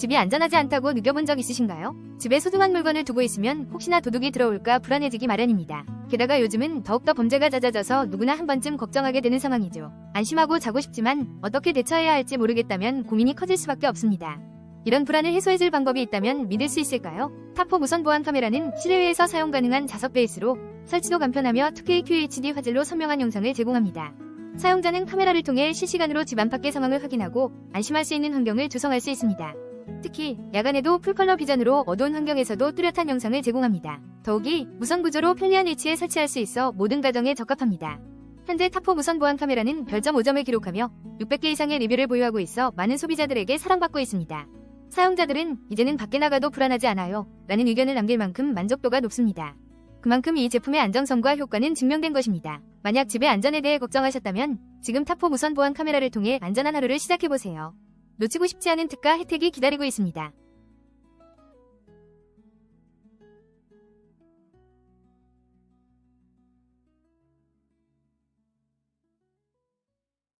집이 안전하지 않다고 느껴본 적 있으신가요? 집에 소중한 물건을 두고 있으면 혹시나 도둑이 들어올까 불안해지기 마련입니다. 게다가 요즘은 더욱더 범죄가 잦아져서 누구나 한 번쯤 걱정하게 되는 상황이죠. 안심하고 자고 싶지만 어떻게 대처해야 할지 모르겠다면 고민이 커질 수밖에 없습니다. 이런 불안을 해소해줄 방법이 있다면 믿을 수 있을까요? 타포 무선 보안 카메라는 실외에서 사용 가능한 자석 베이스로 설치도 간편하며 2K QHD 화질로 선명한 영상을 제공합니다. 사용자는 카메라를 통해 실시간으로 집 안팎의 상황을 확인하고 안심할 수 있는 환경을 조성할 수 있습니다. 특히 야간에도 풀컬러 비전으로 어두운 환경에서도 뚜렷한 영상을 제공합니다. 더욱이 무선 구조로 편리한 위치에 설치할 수 있어 모든 가정에 적합합니다. 현재 타포 무선 보안 카메라는 별점 5점을 기록하며 600개 이상의 리뷰를 보유하고 있어 많은 소비자들에게 사랑받고 있습니다. 사용자들은 이제는 밖에 나가도 불안하지 않아요. 라는 의견을 남길 만큼 만족도가 높습니다. 그만큼 이 제품의 안정성과 효과는 증명된 것입니다. 만약 집의 안전에 대해 걱정하셨다면 지금 타포 무선 보안 카메라를 통해 안전한 하루를 시작해보세요. 놓치고 싶지 않은 특가 혜택이 기다리고 있습니다.